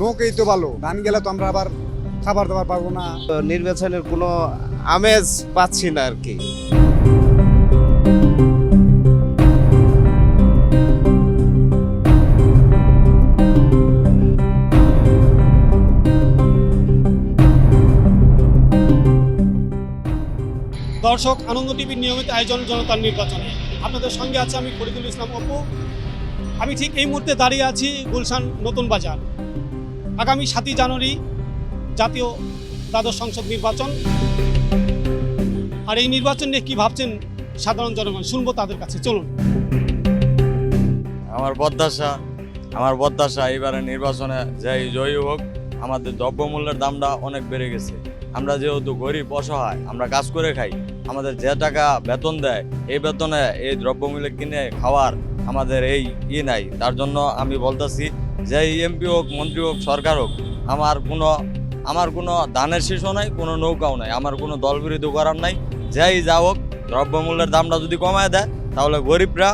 নৌকেই তো ভালো। ধান গেলে তো আমরা আবার খাবার দাবার পাবো না। তো নির্বাচনের কোনো আমেজ পাচ্ছি না আর কি। দর্শক আনন্দ টিভির নিয়মিত আয়োজন জনতার নির্বাচনে। আপনাদের সঙ্গে আছে আমি ফরিদুল ইসলাম অপু। আমি ঠিক এই মুহূর্তে দাঁড়িয়ে আছি গুলশান নতুন বাজার। আগামী সাতই জানুয়ারি জাতীয় দ্বাদশ সংসদ নির্বাচন। আর এই নির্বাচন নিয়ে কী ভাবছেন সাধারণ জনগণ? শুনব তাদের কাছে। চলুন। আমার প্রত্যাশা আমার প্রত্যাশা এবারে নির্বাচনে যাই জয়ী হোক, আমাদের দ্রব্যমূল্যের দামটা অনেক বেড়ে গেছে। আমরা যেহেতু গরিব, অসহায়, আমরা কাজ করে খাই, আমাদের যে টাকা বেতন দেয়, এই বেতনে এই দ্রব্যমূল্য কিনে খাওয়ার আমাদের এই ই নাই। তার জন্য আমি বলতেছি যে এমপি হোক, মন্ত্রী হোক, সরকার হোক, আমার কোনো আমার কোনো ধানের শীষও নাই, কোনো নৌকাও নাই, আমার কোনো দল বিরোধী করার নাই। যাই যা হোক, দ্রব্যমূল্যের দামটা যদি কমায় দেয়, তাহলে গরিবরা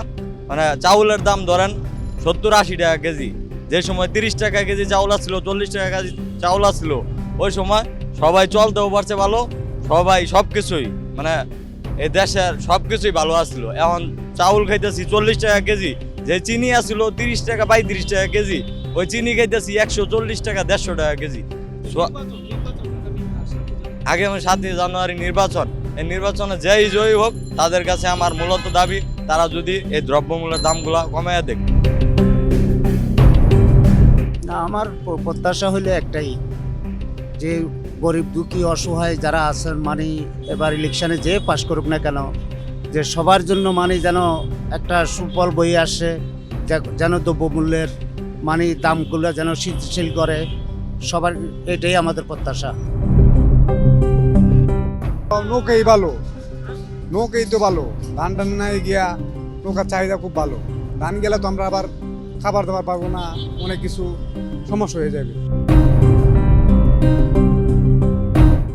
মানে চাউলের দাম ধরেন সত্তর আশি টাকা কেজি, যে সময় তিরিশ টাকা কেজি চাউল আসছিল, চল্লিশ টাকা কেজি চাউল আসছিল, ওই সময় সবাই চলতেও পারছে ভালো, সবাই সব কিছুই মানে এই দেশের সব কিছুই ভালো আসছিল। এখন চাউল খাইতেছি চল্লিশ টাকা কেজি যে চিনি আসছিল তিরিশ টাকা পঁয়ত্রিশ টাকা কেজি, ওই চিনি খাইতেছি একশো চল্লিশ টাকা, দেড়শো টাকা কেজি। আগামী সাতই জানুয়ারি নির্বাচন, এই নির্বাচনে যেই জয়ী হোক, তাদের কাছে আমার মূলত দাবি, তারা যদি এই দ্রব্যমূল্যের দামগুলা কমায় দেখ না, আমার প্রত্যাশা হইলে একটাই, যে গরিব, দুঃখী, অসহায় যারা আছেন মানে এবার ইলেকশনে যে পাশ করুক না কেন যে সবার জন্য মানে যেন একটা সুফল বই আসে যেন দ্রব্যমূল্যের মানে দামগুলো যেন শীতশীল করে সবার এটাই আমাদের প্রত্যাশা। নৌকেই ভালো নৌকেই তো ভালো ধান টান নাই গিয়া নৌকার চাহিদা খুব ভালো। ধান গেলে তো আমরা আবার খাবার দাবার পাবো না অনেক কিছু সমস্যা হয়ে যাবে।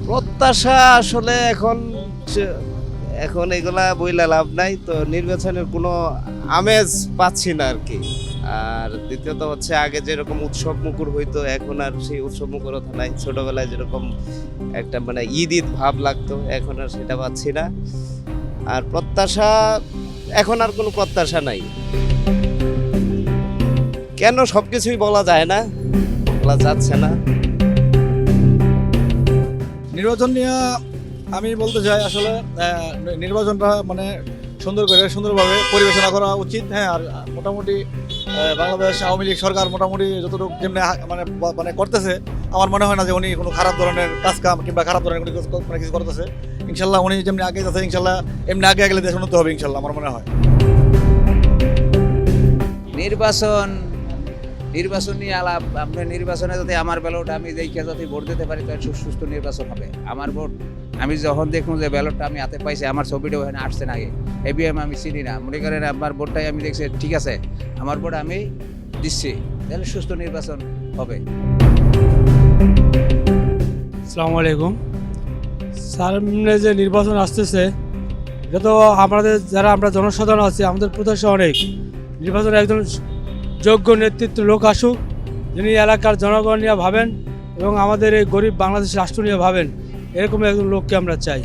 প্রত্যাশা আসলে এখন সে- এখন এগুলা বইলা লাভ নাই, তো নির্বাচনের কোনো আমেজ পাচ্ছি না আর কি। আর দ্বিতীয়ত হচ্ছে, আগে যেরকম উৎসব মুখর হইতো, এখন আর সেই উৎসব মুখরতা নাই। ছোটবেলায় যেরকম একটা মানে ঈদ ঈদ ভাব লাগতো, এখন আর সেটা পাচ্ছি না। আর প্রত্যাশা, এখন আর কোনো প্রত্যাশা নাই। কেন সব কিছুই বলা যায় না, বলা যাচ্ছে না। নির্বাচন নিয়ে আমি বলতে চাই আসলে নির্বাচনটা মানে সুন্দর করে সুন্দরভাবে পরিবেশনা করা উচিত হ্যাঁ আর মোটামুটি বাংলাদেশ আওয়ামী লীগ সরকার মোটামুটি যতটুকু যেমনি মানে মানে করতেছে, আমার মনে হয় না যে উনি কোনো খারাপ ধরনের কাজ কাম কিংবা খারাপ ধরনের কোনো মানে কিছু করতেছে। ইনশাল্লাহ উনি যেমনি আগে যাচ্ছে, ইনশাল্লাহ এমনি আগে গেলে দেশ উন্নত হবে, ইনশাল্লাহ, আমার মনে হয়। নির্বাচন নির্বাচন নিয়ে আলাপ, আপনার নির্বাচনে যদি আমার ব্যালট আমি দেখে যদি ভোট দিতে পারি, তাহলে সুস্থ নির্বাচন হবে। আমার ভোট আমি যখন দেখুন যে ব্যালটটা আমি হাতে পাইছি, আমার ছবিটা ওখানে আসছে না আগে। আমি চিনি না। মনে করেন আমার ভোটটাই আমি দেখছি, ঠিক আছে, আমার ভোট আমি দিচ্ছি, তাহলে সুস্থ নির্বাচন হবে। আসসালামু আলাইকুম। সামনে যে নির্বাচন আসতেছে, এটা তো আমাদের যারা আমরা জনসাধারণ আছি, আমাদের প্রত্যাশা অনেক। নির্বাচনে একজন যোগ্য নেতৃত্ব লোক আসুক, যিনি এলাকার জনগণ নিয়ে ভাবেন এবং আমাদের এই গরিব বাংলাদেশ রাষ্ট্র নিয়ে ভাবেন। এরকম একজন লোককে আমরা চাই।